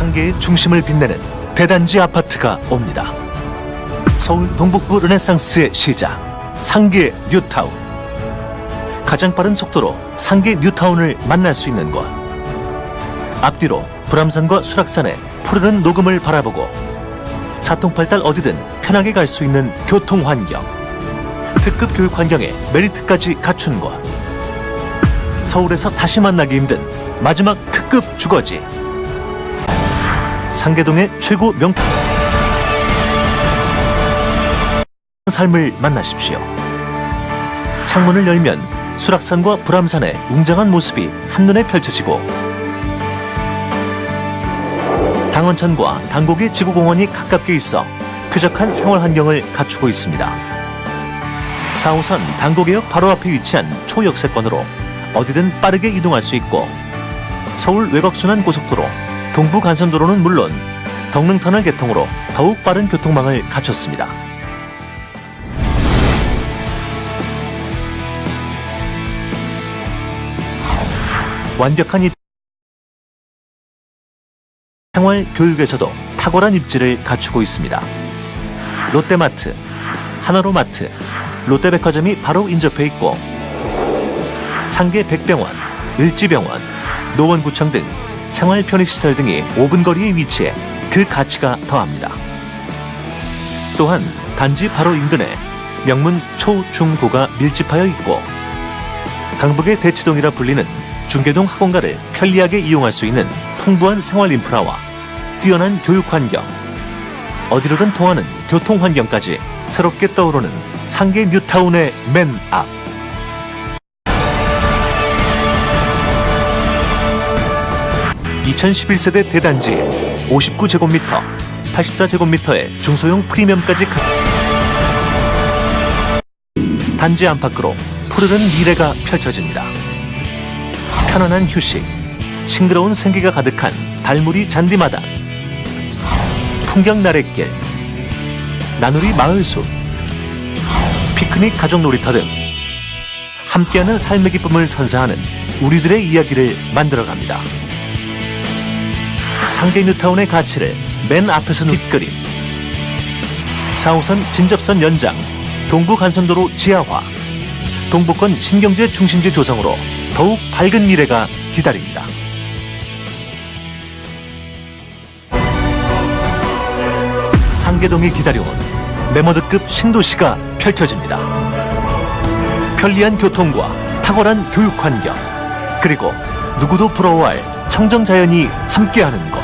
상계의 중심을 빛내는 대단지 아파트가 옵니다. 서울 동북부 르네상스의 시작, 상계 뉴타운. 가장 빠른 속도로 상계 뉴타운을 만날 수 있는 곳. 앞뒤로 불암산과 수락산의 푸르른 녹음을 바라보고 사통팔달 어디든 편하게 갈 수 있는 교통 환경. 특급 교육 환경에 메리트까지 갖춘 곳. 서울에서 다시 만나기 힘든 마지막 특급 주거지. 상계동의 최고 명품 삶을 만나십시오. 창문을 열면 수락산과 불암산의 웅장한 모습이 한눈에 펼쳐지고 당원천과 당곡의 지구공원이 가깝게 있어 쾌적한 생활 환경을 갖추고 있습니다. 4호선 당곡역 바로 앞에 위치한 초역세권으로 어디든 빠르게 이동할 수 있고 서울 외곽순환 고속도로 동부 간선도로는 물론 덕능터널 개통으로 더욱 빠른 교통망을 갖췄습니다. 완벽한 입 생활 교육에서도 탁월한 입지를 갖추고 있습니다. 롯데마트, 하나로마트, 롯데백화점이 바로 인접해 있고 상계 백병원, 일지병원, 노원구청 등 생활 편의시설 등이 5분 거리에 위치해 그 가치가 더합니다. 또한 단지 바로 인근에 명문 초, 중, 고가 밀집하여 있고 강북의 대치동이라 불리는 중계동 학원가를 편리하게 이용할 수 있는 풍부한 생활 인프라와 뛰어난 교육 환경, 어디로든 통하는 교통 환경까지 새롭게 떠오르는 상계 뉴타운의 맨 앞. (2011세대) 대단지 59제곱미터 84제곱미터의 중소형 프리미엄까지 가... 단지 안팎으로 푸르른 미래가 펼쳐집니다. 편안한 휴식, 싱그러운 생기가 가득한 달무리 잔디마당, 풍경 나래길, 나누리 마을숲, 피크닉 가족 놀이터 등 함께하는 삶의 기쁨을 선사하는 우리들의 이야기를 만들어갑니다. 상계 뉴타운의 가치를 맨 앞에서 뒷그림 4호선 진접선 연장, 동부 간선도로 지하화, 동부권 신경제 중심지 조성으로 더욱 밝은 미래가 기다립니다. 상계동이 기다려온 메모드급 신도시가 펼쳐집니다. 편리한 교통과 탁월한 교육 환경, 그리고 누구도 부러워할 청정 자연이 함께하는 곳.